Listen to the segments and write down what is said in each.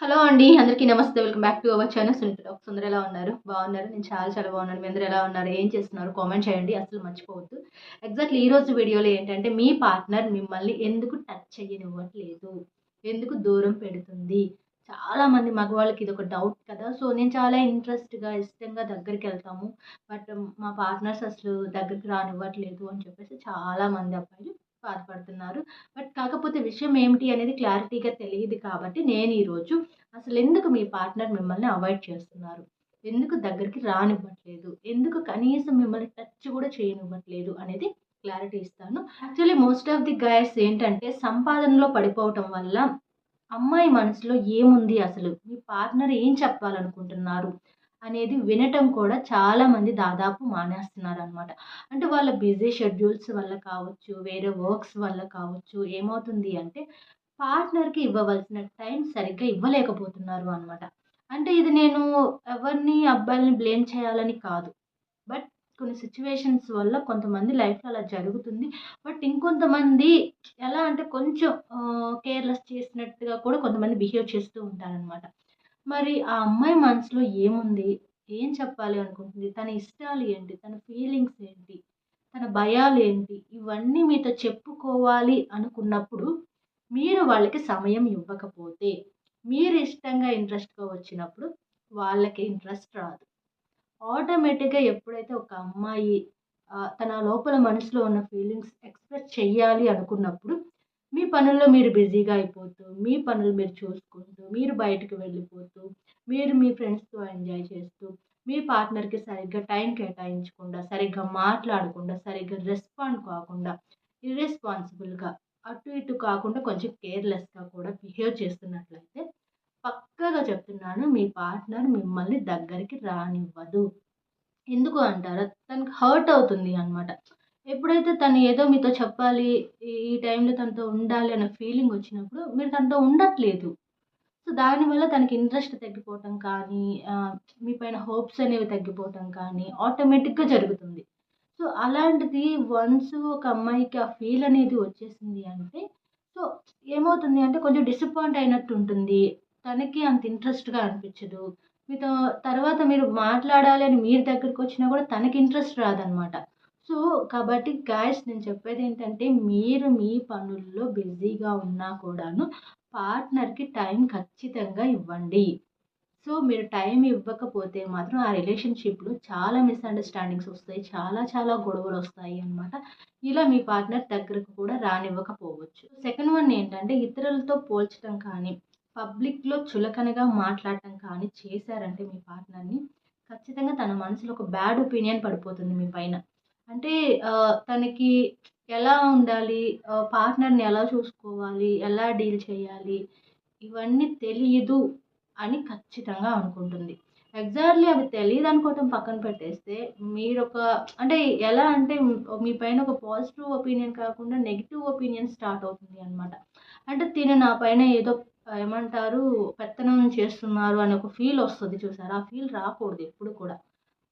Hello అండి అందరికీ నమస్తే. Welcome back to our channel. Sunitha talks అందరూ ఎలా ఉన్నారు? బాగున్నారు? నేను చాలా చాలా బాగున్నాను. మీ అందరూ ఎలా ఉన్నారు? ఏం చేస్తున్నారు? కామెంట్ చేయండి. అసలు మర్చిపోవద్దు. ఎగ్జాక్ట్లీ ఈ రోజు వీడియోలో ఏంటంటే మీ పార్ట్నర్ మిమ్మల్ని ఎందుకు టచ్ చేయనివ్వట్లేదు? ఎందుకు దూరం పెడుతుంది? చాలామంది మగవాళ్ళకి ఇది ఒక డౌట్ కదా. సో నేను చాలా ఇంట్రెస్ట్గా ఇష్టంగా దగ్గరికి వెళ్తాము. బట్ మా పార్ట్నర్స్ అసలు దగ్గరికి రానివ్వట్లేదు అని చెప్పేసి చాలా మంది అబ్బాయిలు బాధపడుతున్నారు. బట్ కాకపోతే విషయం ఏమిటి అనేది క్లారిటీగా తెలియదు కాబట్టి నేను ఈరోజు అసలు ఎందుకు మీ పార్ట్నర్ మిమ్మల్ని అవాయిడ్ చేస్తున్నారు? ఎందుకు దగ్గరికి రానివ్వట్లేదు? ఎందుకు కనీసం మిమ్మల్ని టచ్ కూడా చేయనివ్వట్లేదు అనేది క్లారిటీ ఇస్తాను. Actually most of the guys ఏంటంటే సంపాదనలో పడిపోవటం వల్ల అమ్మాయి మనసులో ఏముంది అసలు? మీ పార్ట్నర్ ఏం చెప్పాలనుకుంటున్నారు? అనేది వినటం కూడా చాలా మంది దాదాపు మానేస్తున్నారు అనమాట అంటే వాళ్ళ బిజీ షెడ్యూల్స్ వల్ల కావచ్చు వేరే వర్క్స్ వల్ల కావచ్చు ఏమవుతుంది అంటే పార్ట్నర్కి ఇవ్వవలసిన టైం సరిగ్గా ఇవ్వలేకపోతున్నారు అనమాట అంటే ఇది నేను ఎవరిని అబ్బాయిలని బ్లేమ్ చేయాలని కాదు. బట్ కొన్ని సిచ్యువేషన్స్ వల్ల కొంతమంది లైఫ్లో అలా జరుగుతుంది. బట్ ఇంకొంతమంది ఎలా అంటే కొంచెం కేర్లెస్ చేసినట్టుగా కూడా కొంతమంది బిహేవ్ చేస్తూ ఉంటారనమాట మరి ఆ అమ్మాయి మనసులో ఏముంది? ఏం చెప్పాలి అనుకుంటుంది? తన ఇష్టాలు ఏంటి? తన ఫీలింగ్స్ ఏంటి? తన భయాలు ఏంటి? ఇవన్నీ మీతో చెప్పుకోవాలి అనుకున్నప్పుడు మీరు వాళ్ళకి సమయం ఇవ్వకపోతే మీరు ఇష్టంగా ఇంట్రెస్ట్గా వచ్చినప్పుడు వాళ్ళకి ఇంట్రెస్ట్ రాదు. ఆటోమేటిక్గా ఎప్పుడైతే ఒక అమ్మాయి తన లోపల మనసులో ఉన్న ఫీలింగ్స్ ఎక్స్ప్రెస్ చెయ్యాలి అనుకున్నప్పుడు మీ పనుల్లో మీరు బిజీగా అయిపోతూ మీ పనులు మీరు చూసుకుంటూ మీరు బయటకు వెళ్ళిపోతూ మీరు మీ ఫ్రెండ్స్తో ఎంజాయ్ చేస్తూ మీ పార్ట్నర్కి సరిగ్గా టైం కేటాయించకుండా సరిగ్గా మాట్లాడకుండా సరిగ్గా రెస్పాండ్ కాకుండా ఇర్రెస్పాన్సిబుల్గా అటు ఇటు కాకుండా కొంచెం కేర్లెస్గా కూడా బిహేవ్ చేస్తున్నట్లయితే పక్కగా చెప్తున్నాను మీ పార్ట్నర్ మిమ్మల్ని దగ్గరికి రానివ్వదు. ఎందుకు అంటారా? తనకు హర్ట్ అవుతుంది అనమాట ఎప్పుడైతే తను ఏదో మీతో చెప్పాలి ఈ టైంలో తనతో ఉండాలి అనే ఫీలింగ్ వచ్చినప్పుడు మీరు తనతో ఉండట్లేదు. సో దానివల్ల తనకి ఇంట్రెస్ట్ తగ్గిపోవటం కానీ మీ పైన హోప్స్ అనేవి తగ్గిపోవటం కానీ ఆటోమేటిక్గా జరుగుతుంది. సో అలాంటిది వన్స్ ఒక అమ్మాయికి ఆ ఫీల్ అనేది వచ్చేసింది అంటే సో ఏమవుతుంది అంటే కొంచెం డిసప్పాయింట్ అయినట్టు ఉంటుంది. తనకి అంత ఇంట్రెస్ట్గా అనిపించదు. మీతో తర్వాత మీరు మాట్లాడాలి అని మీరు దగ్గరికి వచ్చినా కూడా తనకి ఇంట్రెస్ట్ రాదనమాట. సో కాబట్టి గాయస్ నేను చెప్పేది ఏంటంటే మీరు మీ పనుల్లో బిజీగా ఉన్నా కూడాను పార్ట్నర్కి టైం ఖచ్చితంగా ఇవ్వండి. సో మీరు టైం ఇవ్వకపోతే మాత్రం ఆ రిలేషన్షిప్లో చాలా మిస్అండర్స్టాండింగ్స్ వస్తాయి చాలా చాలా గొడవలు వస్తాయి అనమాట ఇలా మీ పార్ట్నర్ దగ్గరకు కూడా రానివ్వకపోవచ్చు. సెకండ్ వన్ ఏంటంటే ఇతరులతో పోల్చడం కానీ పబ్లిక్లో చులకనగా మాట్లాడటం కానీ చేశారంటే మీ పార్ట్నర్ని ఖచ్చితంగా తన మనసులో ఒక బ్యాడ్ ఒపీనియన్ పడిపోతుంది మీ పైన. అంటే తనకి ఎలా ఉండాలి? పార్ట్నర్ని ఎలా చూసుకోవాలి? ఎలా డీల్ చేయాలి? ఇవన్నీ తెలియదు అని ఖచ్చితంగా అనుకుంటుంది. ఎగ్జాక్ట్లీ అవి తెలియదు అనుకోవటం పక్కన పెట్టేస్తే మీరు ఒక అంటే ఎలా అంటే మీ పైన ఒక పాజిటివ్ ఒపీనియన్ కాకుండా నెగిటివ్ ఒపీనియన్ స్టార్ట్ అవుతుంది అనమాట అంటే తిను నా పైన ఏదో ఏమంటారు పెత్తనం చేస్తున్నారు అని ఒక ఫీల్ వస్తుంది చూసారు? ఆ ఫీల్ రాకూడదు ఎప్పుడు కూడా.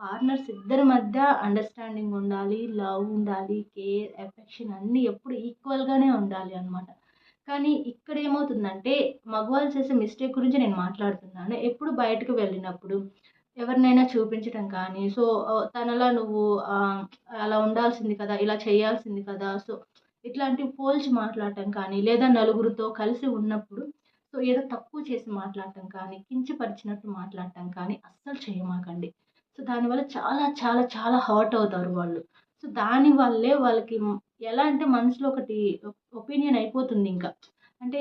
పార్ట్నర్స్ ఇద్దరి మధ్య అండర్స్టాండింగ్ ఉండాలి లవ్ ఉండాలి కేర్ ఎఫెక్షన్ అన్నీ ఎప్పుడు ఈక్వల్గానే ఉండాలి అనమాట కానీ ఇక్కడ ఏమవుతుందంటే మగవాళ్ళు చేసే మిస్టేక్ గురించి నేను మాట్లాడుతున్నాను. ఎప్పుడు బయటకు వెళ్ళినప్పుడు ఎవరినైనా చూపించడం కానీ సో తనలా నువ్వు అలా ఉండాల్సింది కదా ఇలా చేయాల్సింది కదా సో ఇట్లాంటి పోల్చి మాట్లాడటం కానీ లేదా నలుగురితో కలిసి ఉన్నప్పుడు సో ఏదో తక్కువ చేసి మాట్లాడటం కానీ కించపరిచినట్టు మాట్లాడటం కానీ అస్సలు చేయమాకండి. సో దానివల్ల చాలా చాలా చాలా హర్ట్ అవుతారు వాళ్ళు. సో దానివల్లే వాళ్ళకి ఎలా అంటే మనసులో ఒకటి ఒపీనియన్ అయిపోతుంది ఇంకా. అంటే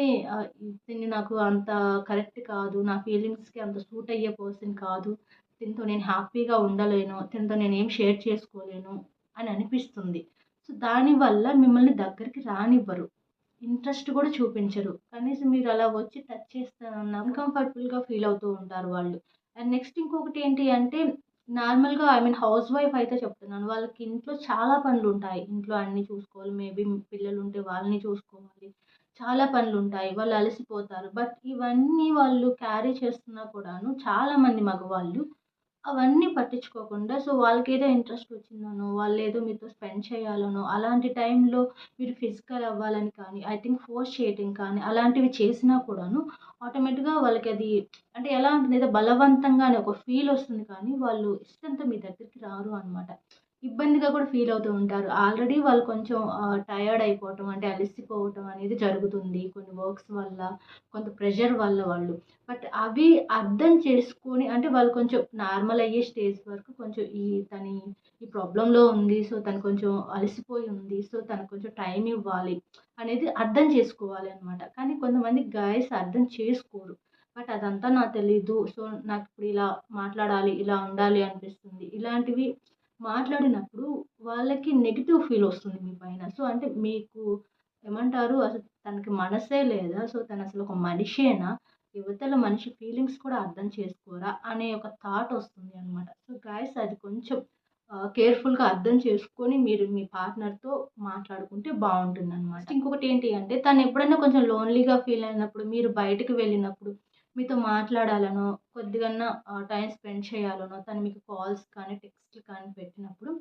దీన్ని నాకు అంత కరెక్ట్ కాదు నా ఫీలింగ్స్కి అంత సూట్ అయ్యే పర్సన్ కాదు దీంతో నేను హ్యాపీగా ఉండలేను దీంతో నేను ఏం షేర్ చేసుకోలేను అని అనిపిస్తుంది. సో దానివల్ల మిమ్మల్ని దగ్గరికి రానివ్వరు. ఇంట్రెస్ట్ కూడా చూపించరు. కనీసం మీరు అలా వచ్చి టచ్ చేస్తానన్న అన్కంఫర్టబుల్గా ఫీల్ అవుతూ ఉంటారు వాళ్ళు. అండ్ నెక్స్ట్ ఇంకొకటి ఏంటి అంటే నార్మల్గా ఐ మీన్ హౌస్ వైఫ్ అయితే చెప్తున్నాను. వాళ్ళకి ఇంట్లో చాలా పనులు ఉంటాయి ఇంట్లో అన్నీ చూసుకోవాలి. మేబీ పిల్లలు ఉంటే వాళ్ళని చూసుకోవాలి. చాలా పనులు ఉంటాయి వాళ్ళు అలసిపోతారు. బట్ ఇవన్నీ వాళ్ళు క్యారీ చేస్తున్నా కూడాను చాలామంది మగవాళ్ళు అవన్నీ పట్టించుకోకుండా సో వాళ్ళకేదో ఇంట్రెస్ట్ వచ్చిందనో, వాళ్ళు ఏదో మీతో స్పెండ్ చేయాలనో, అలాంటి టైంలో మీరు ఫిజికల్ అవ్వాలని కానీ, ఐ థింక్ ఫోర్స్ చేయటం కానీ, అలాంటివి చేసినా కూడాను ఆటోమేటిక్‌గా వాళ్ళకి అది అంటే ఎలా ఉంటుంది ఏదో బలవంతంగా అని ఒక ఫీల్ వస్తుంది కానీ, వాళ్ళు ఇష్టంతో మీ దగ్గరికి రారు అనమాట. ఇబ్బందిగా కూడా ఫీల్ అవుతూ ఉంటారు. ఆల్రెడీ వాళ్ళు కొంచెం టయర్డ్ అయిపోవటం అంటే అలసిపోవటం అనేది జరుగుతుంది. కొన్ని వర్క్స్ వల్ల, కొంత ప్రెషర్ వల్ల వాళ్ళు. బట్ అవి అర్థం చేసుకొని అంటే వాళ్ళు కొంచెం నార్మల్ అయ్యే స్టేజ్ వరకు కొంచెం ఈ తని ఈ ప్రాబ్లంలో ఉంది. సో, తను కొంచెం అలసిపోయి ఉంది. సో, తను కొంచెం టైం ఇవ్వాలి అనేది అర్థం చేసుకోవాలి అనమాట. కానీ కొంతమంది గైస్ అర్థం చేసుకోరు. బట్ అదంతా నాకు తెలీదు. సో, నాకు ఇప్పుడు ఇలా మాట్లాడాలి, ఇలా ఉండాలి అనిపిస్తుంది. ఇలాంటివి మాట్లాడినప్పుడు వాళ్ళకి నెగిటివ్ ఫీల్ వస్తుంది మీ పైన. సో, అంటే మీకు ఏమంటారు అసలు తనకి మనసే లేదా? సో, తనసలు ఒక మనిషేనా? యువతల మనిషి ఫీలింగ్స్ కూడా అర్థం చేసుకోరా? అనే ఒక థాట్ వస్తుంది అనమాట. సో, గాయస్ అది కొంచెం కేర్‌ఫుల్‌గా అర్థం చేసుకొని మీరు మీ పార్ట్నర్‌తో మాట్లాడుకుంటే బాగుంటుంది అనమాట ఇంకొకటి ఏంటి అంటే తను ఎప్పుడైనా కొంచెం లోన్‌లీగా ఫీల్ అయినప్పుడు, మీరు బయటకు వెళ్ళినప్పుడు, మీతో మాట్లాడాలనో, కొద్దిగన్నా టైం స్పెండ్ చేయాలనో, తను మీకు కాల్స్ కానీ, టెక్స్ట్‌లు కానీ పెట్టినప్పుడు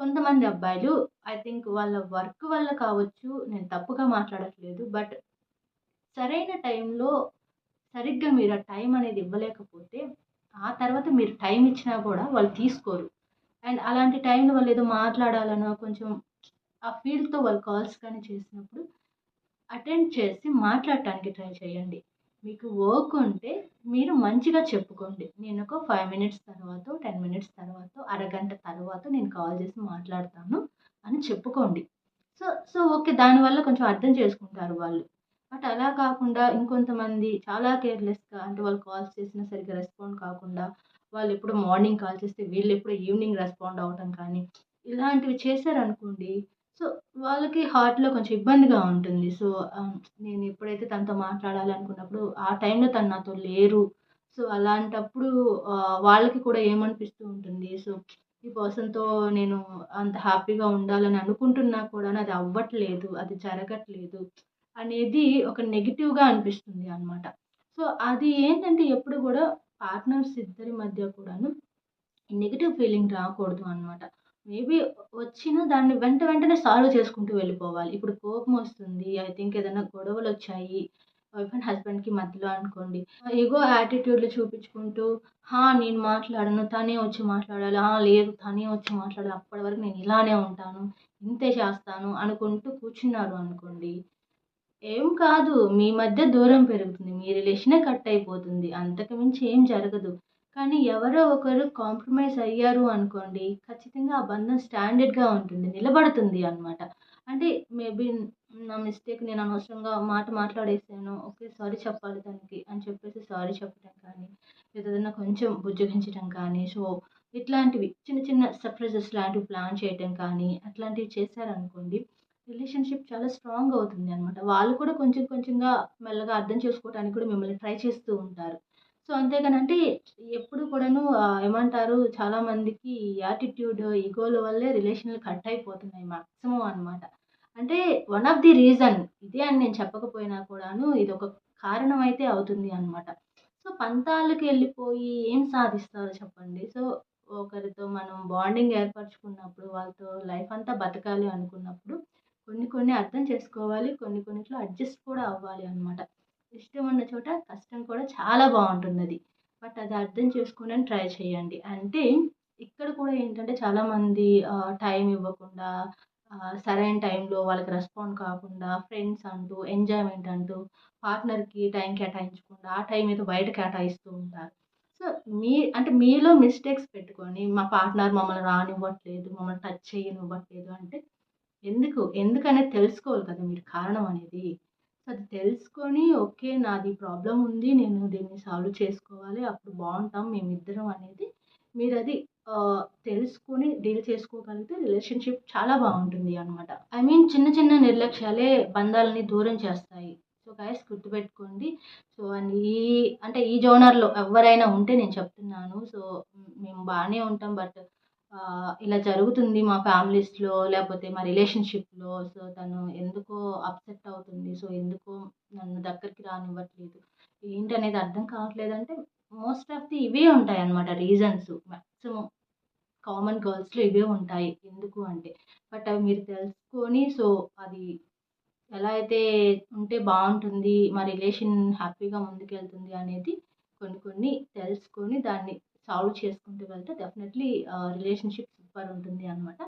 కొంతమంది అబ్బాయిలు ఐ థింక్ వాళ్ళ వర్క్ వల్ల కావచ్చు, నేను తప్పుగా మాట్లాడట్లేదు. బట్ సరైన టైంలో సరిగ్గా మీరు ఆ టైం అనేది ఇవ్వలేకపోతే, ఆ తర్వాత మీరు టైం ఇచ్చినా కూడా వాళ్ళు తీసుకోరు. అండ్ అలాంటి టైంలో వాళ్ళు ఏదో మాట్లాడాలనో, కొంచెం ఆ ఫీల్‌తో వాళ్ళు కాల్స్ కానీ చేసినప్పుడు అటెండ్ చేసి మాట్లాడటానికి ట్రై చేయండి. మీకు వర్క్ ఉంటే మీరు మంచిగా చెప్పుకోండి. నేను ఒక ఫైవ్ మినిట్స్ తర్వాత టెన్ మినిట్స్ తర్వాత అరగంట తర్వాత నేను కాల్ చేసి మాట్లాడతాను అని చెప్పుకోండి. So, so okay. దానివల్ల కొంచెం అర్థం చేసుకుంటారు వాళ్ళు. బట్ అలా కాకుండా ఇంకొంతమంది చాలా కేర్‌లెస్‌గా అంటే వాళ్ళు కాల్స్ చేసినా సరిగ్గా రెస్పాండ్ కాకుండా, వాళ్ళు ఎప్పుడు మార్నింగ్ కాల్ చేస్తే వీళ్ళు ఎప్పుడు ఈవినింగ్ రెస్పాండ్ అవ్వటం కానీ, ఇలాంటివి చేశారనుకోండి సో, వాళ్ళకి హార్ట్‌లో కొంచెం ఇబ్బందిగా ఉంటుంది. సో, నేను ఎప్పుడైతే తనతో మాట్లాడాలి అనుకున్నప్పుడు, ఆ టైంలో తను నాతో లేరు. సో, అలాంటప్పుడు వాళ్ళకి కూడా ఏమనిపిస్తూ ఉంటుంది. సో, ఈ పర్సన్‌తో నేను అంత హ్యాపీగా ఉండాలని అనుకుంటున్నా కూడా అది అవ్వట్లేదు. అది జరగట్లేదు అనేది ఒక నెగిటివ్గా అనిపిస్తుంది అనమాట. సో, అది ఏంటంటే ఎప్పుడు కూడా పార్ట్నర్స్ ఇద్దరి మధ్య కూడాను నెగిటివ్ ఫీలింగ్ రాకూడదు అనమాట. మేబీ వచ్చిన దాన్ని వెంట వెంటనే సాల్వ్ చేసుకుంటూ వెళ్ళిపోవాలి. ఇప్పుడు కోపం వస్తుంది ఐ థింక్ ఏదైనా గొడవలొచ్చాయి. వైఫ్ అండ్ హస్బెండ్‌కి మధ్యలో అనుకోండి. ఎగో యాటిట్యూడ్‌లు చూపించుకుంటూ, "హా! నేను మాట్లాడను. తనే వచ్చి మాట్లాడాలి. ఆ! లేదు తనే వచ్చి మాట్లాడాలి. అప్పటి వరకు నేను ఇలానే ఉంటాను. ఇంతే చేస్తాను" అనుకుంటూ కూర్చున్నారు అనుకోండి. ఏం కాదు. మీ మధ్య దూరం పెరుగుతుంది. మీ రిలేషనే కట్ అయిపోతుంది. అంతకు మించి ఏం జరగదు. కానీ ఎవరో ఒకరు కాంప్రమైజ్ అయ్యారు అనుకోండి, ఖచ్చితంగా ఆ బంధం స్టాండర్డ్‌గా ఉంటుంది. నిలబడుతుంది అనమాట. అంటే మేబీ నా మిస్టేక్ నేను అనవసరంగా మాట మాట్లాడేసాను. ఓకే. సారీ చెప్పాలి దానికి అని చెప్పేసి సారీ చెప్పడం కానీ, ఏదైనా కొంచెం బుజ్జగించడం కానీ, సో, ఇట్లాంటివి చిన్న చిన్న సర్ప్రైజెస్ లాంటివి ప్లాన్ చేయటం కానీ, అట్లాంటివి చేశారనుకోండి, రిలేషన్‌షిప్ చాలా స్ట్రాంగ్ అవుతుంది అనమాట. వాళ్ళు కూడా కొంచెం కొంచెంగా మెల్లగా అర్థం చేసుకోవటానికి కూడా మిమ్మల్ని ట్రై చేస్తూ ఉంటారు. సో, అంతేగానంటే ఎప్పుడు కూడాను ఏమంటారు చాలామందికి యాటిట్యూడ్, ఈగోల వల్లే రిలేషన్‌లు కట్ అయిపోతున్నాయి మాక్సిమం అనమాట. అంటే వన్ ఆఫ్ ది రీజన్ ఇదే అని నేను చెప్పకపోయినా కూడాను ఇదొక కారణం అయితే అవుతుంది అనమాట. సో, పంతాలకెళ్ళిపోయి ఏం సాధిస్తారు చెప్పండి? సో, ఒకరితో మనం బాండింగ్ ఏర్పరచుకున్నప్పుడు, వాళ్ళతో లైఫ్ అంతా బతకాలి అనుకున్నప్పుడు కొన్ని కొన్ని అర్థం చేసుకోవాలి. కొన్ని కొన్నిట్లో అడ్జస్ట్ కూడా అవ్వాలి అనమాట. ఇష్టం ఉన్న చోట కష్టం కూడా చాలా బావుంటుందది. బట్ అది అర్థం చేసుకోవడానికి ట్రై చేయండి. అంటే ఇక్కడ కూడా ఏంటంటే చాలామంది టైం ఇవ్వకుండా సరైన టైంలో వాళ్ళకి రెస్పాండ్ కాకుండా, ఫ్రెండ్స్ అంటూ, ఎంజాయ్‌మెంట్ అంటూ, పార్ట్నర్‌కి టైం కేటాయించకుండా, ఆ టైం ఏదో బయట కేటాయిస్తూ ఉంటారు. సో, మీ అంటే మీలో మిస్టేక్స్ పెట్టుకొని, మా పార్ట్నర్ మమ్మల్ని రానివ్వట్లేదు, మమ్మల్ని టచ్ చేయనివ్వట్లేదు అంటే ఎందుకు? ఎందుకనేది తెలుసుకోవాలి కదా మీరు కారణం అనేది. అది తెలుసుకొని ఓకే. నాది ప్రాబ్లం ఉంది. నేను దీన్ని సాల్వ్ చేసుకోవాలి. అప్పుడు బాగుంటాం మేమిద్దరం అనేది మీరు అది తెలుసుకొని డీల్ చేసుకోగలిగితే రిలేషన్‌షిప్ చాలా బాగుంటుంది అనమాట. ఐ మీన్ చిన్న చిన్న నిర్లక్ష్యాలే బంధాలని దూరం చేస్తాయి. సో, గైస్ గుర్తుపెట్టుకోండి. సో, అండ్ ఈ అంటే ఈ జోనర్‌లో ఎవరైనా ఉంటే నేను చెప్తున్నాను. సో, మేము బాగానే ఉంటాం. బట్ ఇలా జరుగుతుంది మా ఫ్యామిలీస్‌లో లేకపోతే మా రిలేషన్‌షిప్‌లో. సో, తను ఎందుకో అప్సెట్ అవుతుంది. సో, ఎందుకో నన్ను దగ్గరికి రానివ్వట్లేదు. ఏంటనేది అర్థం కావట్లేదంటే మోస్ట్ ఆఫ్ ది ఇవే ఉంటాయి అన్నమాట రీజన్స్ మ్యాక్సిమం కామన్ గర్ల్స్లో ఇవే ఉంటాయి ఎందుకు అంటే బట్ అవి మీరు తెలుసుకొని సో అది ఎలా అయితే ఉంటే బాగుంటుంది మా రిలేషన్ హ్యాపీగా ముందుకెళ్తుంది అనేది కొన్ని కొన్ని తెలుసుకొని దాన్ని సాల్వ్ చేసుకుంటూ వెళ్తే డెఫినెట్లీ రిలేషన్షిప్ సూపర్ ఉంటుంది అనమాట